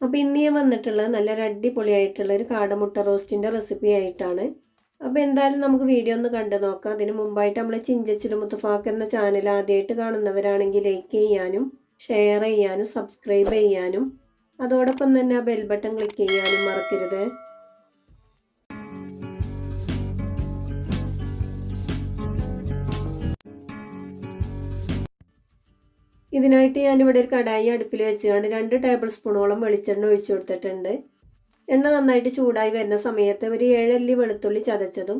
അപ്പോൾ ഇന്ന് ഞാൻ വന്നിട്ടുള്ളത് നല്ലൊരു അടിപൊളിയായിട്ടുള്ള ഒരു കാടമുട്ട റോസ്റ്റിന്റെ റെസിപ്പി ആയിട്ടാണ്. അപ്പോൾ എന്തായാലും നമുക്ക് വീഡിയോ ഒന്ന് കണ്ടു നോക്കാം. അതിന് മുമ്പായിട്ട് നമ്മൾ ചിഞ്ചച്ചിലു മുത്തുഫാക്ക് എന്ന ചാനൽ ആദ്യമായിട്ട് കാണുന്നവരാണെങ്കിൽ ലൈക്ക് ചെയ്യാനും ഷെയർ ചെയ്യാനും സബ്സ്ക്രൈബ് ചെയ്യാനും അതോടൊപ്പം തന്നെ ആ ബെൽ ബട്ടൺ ക്ലിക്ക് ചെയ്യാനും മറക്കരുത്. ഇതിനായിട്ട് ഞാനിവിടെ ഒരു കടായി അടുപ്പിൽ വെച്ചുകൊണ്ട് രണ്ട് ടേബിൾ സ്പൂണോളം വെളിച്ചെണ്ണ ഒഴിച്ചു കൊടുത്തിട്ടുണ്ട്. എണ്ണ നന്നായിട്ട് ചൂടായി വരുന്ന സമയത്ത് ഒരു ഏഴല്ലി വെളുത്തുള്ളി ചതച്ചതും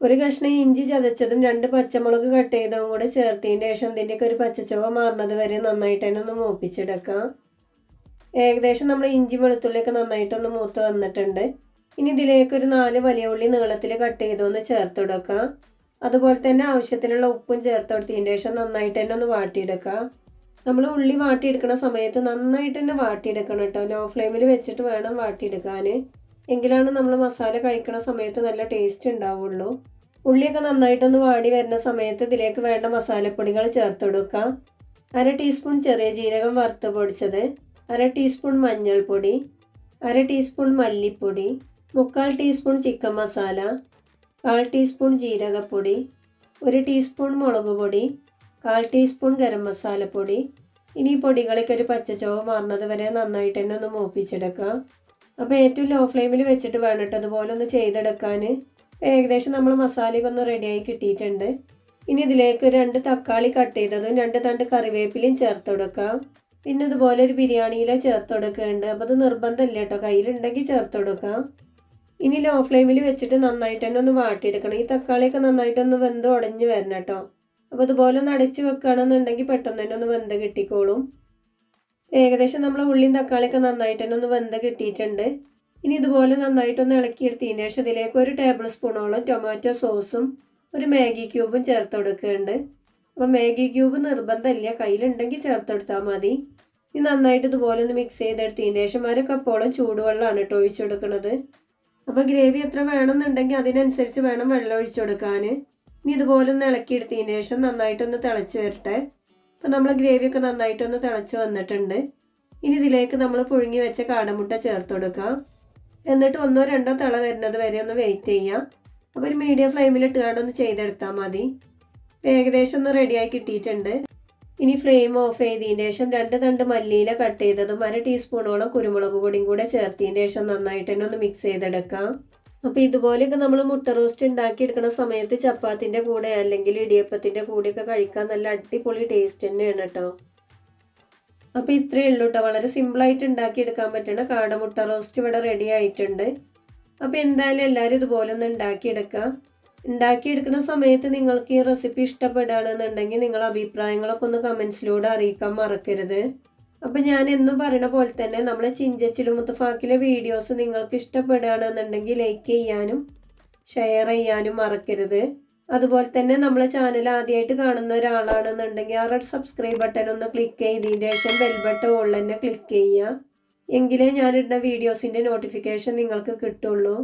ഒരു കഷ്ണം ഇഞ്ചി ചതച്ചതും രണ്ട് പച്ചമുളക് കട്ട് ചെയ്തതും കൂടെ ചേർത്തതിന്റെ ശേഷം ഇതിന്റെയൊക്കെ ഒരു പച്ചച്ചവ മാറുന്നത് വരെ നന്നായിട്ട് തന്നെ ഒന്ന് മൂപ്പിച്ചെടുക്കാം. ഏകദേശം നമ്മൾ ഇഞ്ചി വെളുത്തുള്ളിയൊക്കെ നന്നായിട്ടൊന്ന് മൂത്ത് വന്നിട്ടുണ്ട്. ഇനി ഇതിലേക്ക് ഒരു നാല് വലിയ ഉള്ളി നീളത്തിൽ കട്ട് ചെയ്തൊന്ന് ചേർത്ത് കൊടുക്കാം. അതുപോലെ തന്നെ ആവശ്യത്തിനുള്ള ഉപ്പും ചേർത്ത് കൊടുത്തതിന്റെ ശേഷം നന്നായിട്ട് തന്നെ ഒന്ന് വാട്ടിയെടുക്കാം. നമ്മൾ ഉള്ളി വാട്ടിയെടുക്കുന്ന സമയത്ത് നന്നായിട്ട് തന്നെ വാട്ടിയെടുക്കണം കേട്ടോ. ലോ ഫ്ലെയിമിൽ വെച്ചിട്ട് വേണം വാട്ടിയെടുക്കാൻ എങ്കിലാണ് നമ്മൾ മസാല കഴിക്കുന്ന സമയത്ത് നല്ല ടേസ്റ്റ് ഉണ്ടാവുള്ളൂ. ഉള്ളിയൊക്കെ നന്നായിട്ടൊന്ന് വാടി വരുന്ന സമയത്ത് ഇതിലേക്ക് വേണ്ട മസാലപ്പൊടികൾ ചേർത്ത് കൊടുക്കാം. അര ടീസ്പൂൺ ചെറിയ ജീരകം വറുത്ത് പൊടിച്ചത്. അര ടീസ്പൂൺ മഞ്ഞൾപ്പൊടി. അര ടീസ്പൂൺ മല്ലിപ്പൊടി. മുക്കാൽ ടീസ്പൂൺ ചിക്കൻ മസാല കാൽ ടീസ്പൂൺ ജീരകപ്പൊടി. ഒരു ടീസ്പൂൺ മുളക് പൊടി കാൽ ടീസ്പൂൺ ഗരം മസാലപ്പൊടി ഇനി ഈ പൊടികളൊക്കെ ഒരു പച്ചച്ചോവ മാറുന്നത് വരെ നന്നായിട്ട് തന്നെ ഒന്ന് മൂപ്പിച്ചെടുക്കാം അപ്പോൾ ഏറ്റവും ലോ ഫ്ലെയിമിൽ വെച്ചിട്ട് വേണം അതുപോലെ ഒന്ന് ചെയ്തെടുക്കാൻ ഏകദേശം നമ്മൾ മസാലയൊക്കെ ഒന്ന് റെഡിയായി കിട്ടിയിട്ടുണ്ട്. ഇനി ഇതിലേക്ക് രണ്ട് തക്കാളി കട്ട് ചെയ്തതും രണ്ട് തണ്ട് കറിവേപ്പിലയും ചേർത്ത് കൊടുക്കാം പിന്നെ ഇതുപോലെ ഒരു ബിരിയാണിയില ചേർത്ത് കൊടുക്കുന്നുണ്ട്. അപ്പോൾ അത് നിർബന്ധമില്ല കേട്ടോ കയ്യിലുണ്ടെങ്കിൽ ചേർത്ത് കൊടുക്കാം ഇനി ലോ ഫ്ലെയിമിൽ വെച്ചിട്ട് നന്നായിട്ട് തന്നെ ഒന്ന് വാട്ടിയെടുക്കണം. ഈ തക്കാളിയൊക്കെ നന്നായിട്ടൊന്ന് വെന്ത് ഉടഞ്ഞ് വരണം കേട്ടോ അപ്പോൾ ഇതുപോലെ ഒന്ന് അടച്ച് വെക്കുകയാണെന്നുണ്ടെങ്കിൽ പെട്ടെന്ന് തന്നെ ഒന്ന് വെന്ത് കിട്ടിക്കോളും. ഏകദേശം നമ്മൾ ഉള്ളിയും തക്കാളിയൊക്കെ നന്നായിട്ട് തന്നെ ഒന്ന് വെന്ത് കിട്ടിയിട്ടുണ്ട്. ഇനി ഇതുപോലെ നന്നായിട്ടൊന്ന് ഇളക്കിയെടുത്തതിന് ശേഷം ഇതിലേക്ക് ഒരു ടേബിൾ സ്പൂണോളം ടൊമാറ്റോ സോസും ഒരു മാഗി ക്യൂബും ചേർത്ത് കൊടുക്കുന്നുണ്ട്. അപ്പോൾ മാഗി ക്യൂബ് നിർബന്ധമില്ല. കയ്യിലുണ്ടെങ്കിൽ ചേർത്ത് കൊടുത്താൽ മതി. ഇനി നന്നായിട്ട് ഇതുപോലെ ഒന്ന് മിക്സ് ചെയ്തെടുത്തതിന് ശേഷം ഒരു കപ്പോളം ചൂടുവെള്ളമാണ് കേട്ടോ ഒഴിച്ചു കൊടുക്കുന്നത്. അപ്പോൾ ഗ്രേവി എത്ര വേണമെന്നുണ്ടെങ്കിൽ അതിനനുസരിച്ച് വേണം വെള്ളം ഒഴിച്ചു കൊടുക്കാൻ. ഇനി ഇതുപോലെ ഒന്ന് ഇളക്കിയെടുത്തതിന് ശേഷം നന്നായിട്ടൊന്ന് തിളച്ച് വരട്ടെ. അപ്പോൾ നമ്മൾ ഗ്രേവിയൊക്കെ നന്നായിട്ടൊന്ന് തിളച്ച് വന്നിട്ടുണ്ട്. ഇനി ഇതിലേക്ക് നമ്മൾ പുഴുങ്ങി വെച്ച കാടമുട്ട ചേർത്ത് കൊടുക്കാം. എന്നിട്ട് ഒന്നോ രണ്ടോ തിള വരുന്നത് വരെ ഒന്ന് വെയിറ്റ് ചെയ്യാം. അപ്പോൾ ഒരു മീഡിയം ഫ്ലെയിമിൽ ഇട്ടുകൊണ്ട് ഒന്ന് ചെയ്തെടുത്താൽ മതി. ഏകദേശം ഒന്ന് റെഡിയായി കിട്ടിയിട്ടുണ്ട്. ഇനി ഫ്ലെയിം ഓഫ് ചെയ്തതിന് ശേഷം രണ്ട് തണ്ട് മല്ലിയില കട്ട് ചെയ്തതും അര ടീസ്പൂണോളം കുരുമുളക് പൊടിയും കൂടെ ചേർത്തതിന് ശേഷം നന്നായിട്ട് തന്നെ ഒന്ന് മിക്സ് ചെയ്തെടുക്കാം. അപ്പോൾ ഇതുപോലെയൊക്കെ നമ്മൾ മുട്ട റോസ്റ്റ് ഉണ്ടാക്കിയെടുക്കുന്ന സമയത്ത് ചപ്പാത്തിന്റെ കൂടെ അല്ലെങ്കിൽ ഇടിയപ്പത്തിന്റെ കൂടെയൊക്കെ കഴിക്കാൻ നല്ല അടിപൊളി ടേസ്റ്റ് തന്നെയാണ് കേട്ടോ അപ്പോൾ ഇത്രയേ ഉള്ളൂ കേട്ടോ വളരെ സിമ്പിളായിട്ട് ഉണ്ടാക്കിയെടുക്കാൻ പറ്റുന്ന കാടമുട്ട റോസ്റ്റ് ഇവിടെ റെഡി ആയിട്ടുണ്ട്. അപ്പോൾ എന്തായാലും എല്ലാവരും ഇതുപോലെ ഒന്ന് ഉണ്ടാക്കിയെടുക്കാം. ഉണ്ടാക്കിയെടുക്കുന്ന സമയത്ത് നിങ്ങൾക്ക് ഈ റെസിപ്പി ഇഷ്ടപ്പെടുകയാണെന്നുണ്ടെങ്കിൽ നിങ്ങൾ അഭിപ്രായങ്ങളൊക്കെ ഒന്ന് കമൻസിലൂടെ അറിയിക്കാൻ മറക്കരുത്. അപ്പം ഞാൻ എന്നും പറയണ പോലെ തന്നെ നമ്മളെ ചിഞ്ചച്ചിലും മുത്തഫാക്കിലെ വീഡിയോസ് നിങ്ങൾക്ക് ഇഷ്ടപ്പെടുകയാണെന്നുണ്ടെങ്കിൽ ലൈക്ക് ചെയ്യാനും ഷെയർ ചെയ്യാനും മറക്കരുത്. അതുപോലെ തന്നെ നമ്മളെ ചാനൽ ആദ്യമായിട്ട് കാണുന്ന ഒരാളാണെന്നുണ്ടെങ്കിൽ ആ റെഡ് സബ്സ്ക്രൈബ് ബട്ടൺ ഒന്ന് ക്ലിക്ക് ചെയ്തതിന് ശേഷം ബെൽ ബട്ടൺ ക്ലിക്ക് ചെയ്യുക. എങ്കിലേ ഞാനിടുന്ന വീഡിയോസിന്റെ നോട്ടിഫിക്കേഷൻ നിങ്ങൾക്ക് കിട്ടുള്ളൂ.